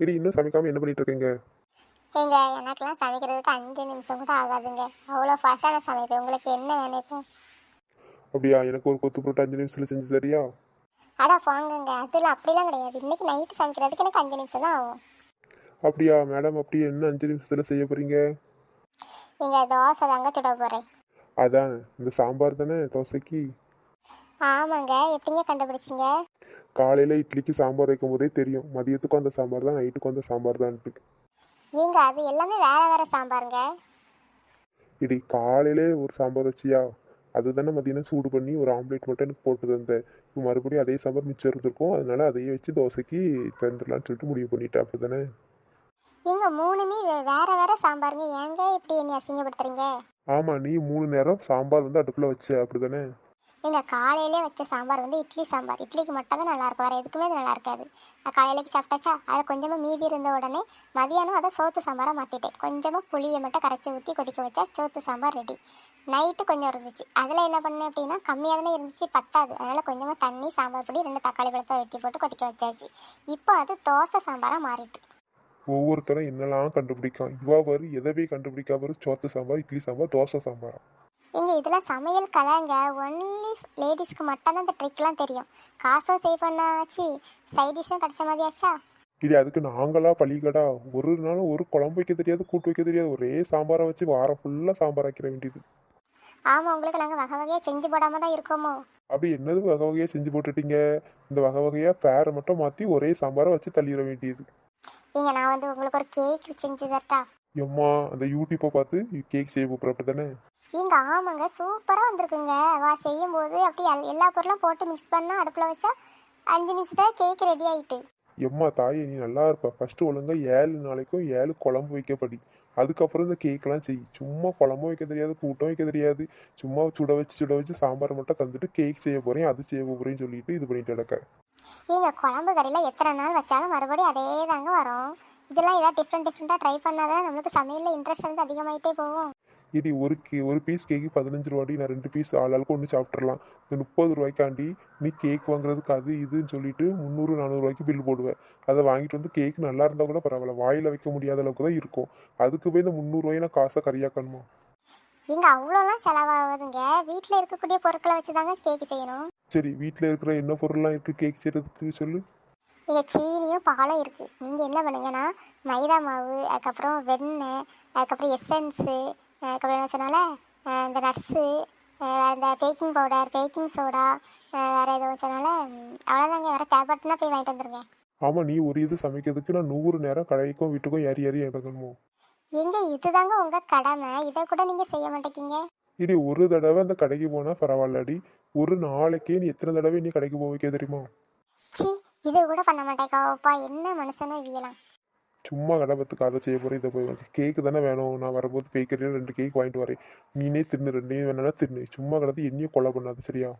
இடி இன்னும் சமைக்காம என்ன பண்ணிட்டு இருக்கீங்க? ஏங்க எனக்கெல்லாம் சமைக்கிறதுக்கு அஞ்சு நிமிஷம் கூட ஆகாதுங்க. அவ்வளோ ஃபாஸ்ட்டாக நான் சமைப்பேன் உங்களுக்கு என்ன வேணும் அப்படியா? எனக்கு ஒரு கொத்து புரோட்டா அஞ்சு நிமிஷத்துல செஞ்சு தரியா? அடா போங்கங்க அதில் அப்படிலாம் கிடையாது. இன்னைக்கு நைட்டு சமைக்கிறதுக்கு எனக்கு அஞ்சு நிமிஷம் தான் ஆகும். அப்படியா? மேடம் அப்படி என்ன அஞ்சு நிமிஷத்துல செய்ய போறீங்க? நீங்கள் தோசை தாங்க சுட போகிறேன் அதான் இந்த சாம்பார் தானே தோசைக்கு? ஆமாங்க. எப்படிங்க கண்டுபிடிச்சிங்க? காலையில இட்லிக்கு சாம்பார் வைக்கும் போதே தெரியும். மதியத்துக்கும் அந்த சாம்பார் தான் நைட்டுக்கும் அந்த சாம்பார் தான்ட்டு. ஏங்க அது எல்லாமே வேற வேற சாம்பாருங்க? இடி காலையிலே ஒரு சாம்பார் வச்சியா? அதுதானே மதியானம் சூடு பண்ணி ஒரு ஆம்லேட் மட்டும் எனக்கு போட்டு தந்தேன். இப்போ மறுபடியும் அதே சாம்பார் மிச்சம் இருந்திருக்கும். அதனால அதையே வச்சு தோசைக்கு தந்துடலாம்னு சொல்லிட்டு முடிவு பண்ணிட்டேன். அப்படிதானே ஏங்க மூணுமே வே- வேற வேற சாம்பாருங்க. ஏங்க இப்படி என்னை அசிங்கப்படுத்துறீங்க? ஆமா நீ மூணு நேரம் சாம்பார் வந்து அடுப்புல வச்ச. அப்படிதானே நீங்கள் காலையிலே வச்ச சாம்பார் வந்து இட்லி சாம்பார். இட்லிக்கு மட்டும் தான் நல்லா எதுக்குமே அது நல்லா இருக்காது. நான் காலையிலேக்கு சாப்பிட்டாச்சா? அதில் கொஞ்சமாக மீதி இருந்த உடனே மதியானம் அதை சோத்து சாம்பாராக மாற்றிட்டேன் கொஞ்சமாக புளியை மட்டும் கரைச்சி ஊற்றி கொதிக்க வச்சா சோத்து சாம்பார் ரெடி நைட்டு கொஞ்சம் இருந்துச்சு. அதில் என்ன பண்ணேன் அப்படின்னா கம்மியாக தானே இருந்துச்சு பத்தாது. அதனால் கொஞ்சமாக தண்ணி சாம்பார் பொடி ரெண்டு தக்காளி பழத்தை வெட்டி போட்டு கொதிக்க வச்சாச்சு. இப்போ அது தோசை சாம்பாராக மாறிட்டு. ஒவ்வொருத்தரும் என்னெல்லாம் கண்டுபிடிக்கும்? இவா வரு எதவே கண்டுபிடிக்கா சோத்து சாம்பார் இட்லி சாம்பார் தோசை சாம்பார்? இதெல்லாம் சமையல் கலைங்க. ஒன்லி லேடிஸ்க்கு மட்டும் தான் இந்த ட்ரிக்லாம் தெரியும். காசும் சேவ் பண்ணாச்சு. சைட் டிஷ்ஷும் கிடைச்ச மாதிரி ஆச்சா? இது அதுக்கு நாங்களா பள்ளிக்கடா ஒரு நாளும் ஒரு குழம்பு வைக்க தெரியாது கூட்டு வைக்க தெரியாது. ஒரே சாம்பாரை வச்சு வாரம் ஃபுல்லா சாம்பார் ஆக்கிற வேண்டியது. ஆமாம் உங்களுக்கு நாங்கள் வகை வகையாக செஞ்சு போடாம தான் இருக்கோமோ? அப்படி என்னது வகை வகையா செஞ்சு போட்டுட்டீங்க? இந்த வகை வகையா பேரை மட்டும் மாத்தி ஒரே சாம்பாரை வச்சு தள்ளிட வேண்டியது. ஏங்க நான் வந்து உங்களுக்கு ஒரு கேக் செஞ்சு தரட்டா? எம்மா அந்த யூடியூப்பை பார்த்து கேக் செய்ய அப்படி தானே? ஏங்க ஆமாங்க. சூப்பராக வந்திருக்குங்க. வா செய்யும்போது அப்படியே எல்- எல்லா பொருளும் போட்டு மிக்ஸ் பண்ணால் அடுப்பில் வச்சா அஞ்சு நிமிஷத்துல கேக் ரெடி ஆயிட்டு. எம்மா தாயே நீ நல்லா இருப்ப. ஃபர்ஸ்ட் ஒழுங்கா ஏழு நாளைக்கும் ஏழு குழம்பு வைக்க படி. அதுக்கப்புறம் இந்த கேக்கெல்லாம் செய். சும்மா குழம்பும் வைக்க தெரியாது கூட்டம் வைக்க தெரியாது. சும்மா சுட வச்சு சுட வச்சு சாம்பார் மட்டும் தந்துட்டு கேக் செய்ய போறேன் அது செய்ய போறேன்னு சொல்லிட்டு இது பண்ணிட்டு கிடக்க. ஏங்க குழம்பு கறியில் எத்தனை நாள் வச்சாலும் மறுபடியும் அதே தாங்க வரும். இதெல்லாம் ஏதாவது டிஃப்ரெண்ட் டிஃப்ரெண்ட்டாக ட்ரை பண்ணாதான் நம்மளுக்கு சமையலில் இன்ட்ரெஸ்ட் வந்து அதிகமாயிட்டே போகும். இது ஒரு கே ஒரு பீஸ் கேக்கு பதினஞ்சு ரூபாடி நான் ரெண்டு பீஸ் ஆளாளுக்கு ஒன்று சாப்பிட்றலாம் இந்த முப்பது ரூபாய்க்காண்டி நீ கேக் வாங்குறதுக்கு அது இதுன்னு சொல்லிட்டு முந்நூறு நானூறுரூவாய்க்கு பில் போடுவேன். அதை வாங்கிட்டு வந்து கேக் நல்லா இருந்தால் கூட பரவாயில்ல. வாயில் வைக்க முடியாத அளவுக்கு தான் இருக்கும். அதுக்கு போய் இந்த முந்நூறுரூவாய் நான் காசை கறியாக்கணுமா? இங்க அவ்வளோலாம் செலவாகுதுங்க. வீட்டில் இருக்கக்கூடிய பொருட்களை வச்சு தாங்க கேக் செய்யணும். சரி வீட்டில் இருக்கிற என்ன பொருள்லாம் இருக்குது கேக் செய்கிறதுக்கு சொல்லு. இங்கே சீனியும் பாலும் இருக்குது நீங்கள் என்ன பண்ணுங்கன்னா மைதா மாவு அதுக்கப்புறம் வெண்ணெய் அதுக்கப்புறம் எசன்ஸு அதுக்கப்புறம் என்ன சொன்னால இந்த நட்ஸு அந்த பேக்கிங் பவுடர் பேக்கிங் சோடா வேறு எதுவும் சொன்னால அவ்வளோதாங்க வேறு தேவைப்பட்டுனா போய் வாங்கிட்டு வந்துருங்க. ஆமாம் நீ ஒரு இது சமைக்கிறதுக்கு நான் நூறு நேரம் கடைக்கும் வீட்டுக்கும் ஏறி ஏறி இறங்கணுமோ? எங்க இதுதாங்க உங்கள் கடமை? இதை கூட நீங்கள் செய்ய மாட்டேங்கிங்க இடி ஒரு தடவை அந்த கடைக்கு போனால் பரவாயில்லடி. ஒரு நாளைக்கே நீ எத்தனை தடவை நீ கடைக்கு போக வைக்க தெரியுமா? இது கூட பண்ண மாட்டேக்காப்பா என்ன மனுஷனோ வீயலாம் சும்மா கடப்பத்துக்கு அதை செய்ய போகிறேன் இதை போய் கேக்கு தானே வேணும். நான் வரும்போது பேக்கரியில் ரெண்டு கேக் வாங்கிட்டு வரேன். நீனே தின்னு ரெண்டையும் வேணா தின்னு. சும்மா கிடந்து என்னையும் கொலை பண்ணாது சரியா?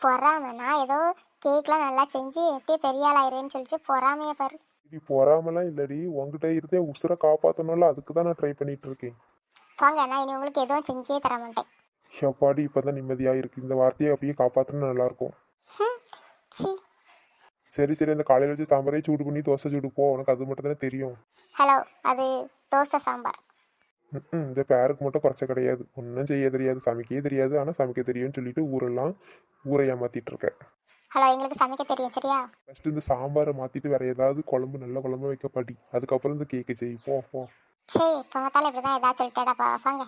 பொறாம. நான் ஏதோ கேக்லாம் நல்லா செஞ்சு எப்படியே பெரிய ஆள் ஆயிருவேன்னு சொல்லிட்டு பொறாமையை பாரு. இது பொறாமலாம் இல்லடி. உங்ககிட்ட இருந்தே உசுரை காப்பாற்றணும்ல அதுக்கு தான் நான் ட்ரை பண்ணிட்டு இருக்கேன். போங்க நான் இனி உங்களுக்கு எதுவும் செஞ்சே தர மாட்டேன். ஷப்பாடி இப்போ தான் நிம்மதியாக இருக்கு. இந்த வார்த்தையை அப்படியே காப்பாற்றினா நல்லாயிருக்கும் ஹம், சி சரி சரி அந்த காலையில் வச்சு சாம்பாரே சூடு பண்ணி தோசை சூடு போ உனக்கு அது மட்டும் தானே தெரியும். ஹலோ அது தோசை சாம்பார். இந்த பேருக்கு மட்டும் குறைச்ச கிடையாது. ஒன்றும் செய்ய தெரியாது சமைக்கவே தெரியாது. ஆனால் சமைக்க தெரியும்னு சொல்லிட்டு ஊரெல்லாம் ஊரை ஏமாத்திட்டு இருக்க. ஹலோ எங்களுக்கு சமைக்க தெரியும் சரியா? ஃபர்ஸ்ட் இந்த சாம்பாரை மாத்திட்டு வேற ஏதாவது குழம்பு நல்ல குழம்பு வைக்க படி. அதுக்கப்புறம் இந்த கேக்கு செய். போ போ. சரி இப்போ பார்த்தாலும் இப்படி தான் ஏதாச்சும் சொல்லிட்டேடா வாங்க.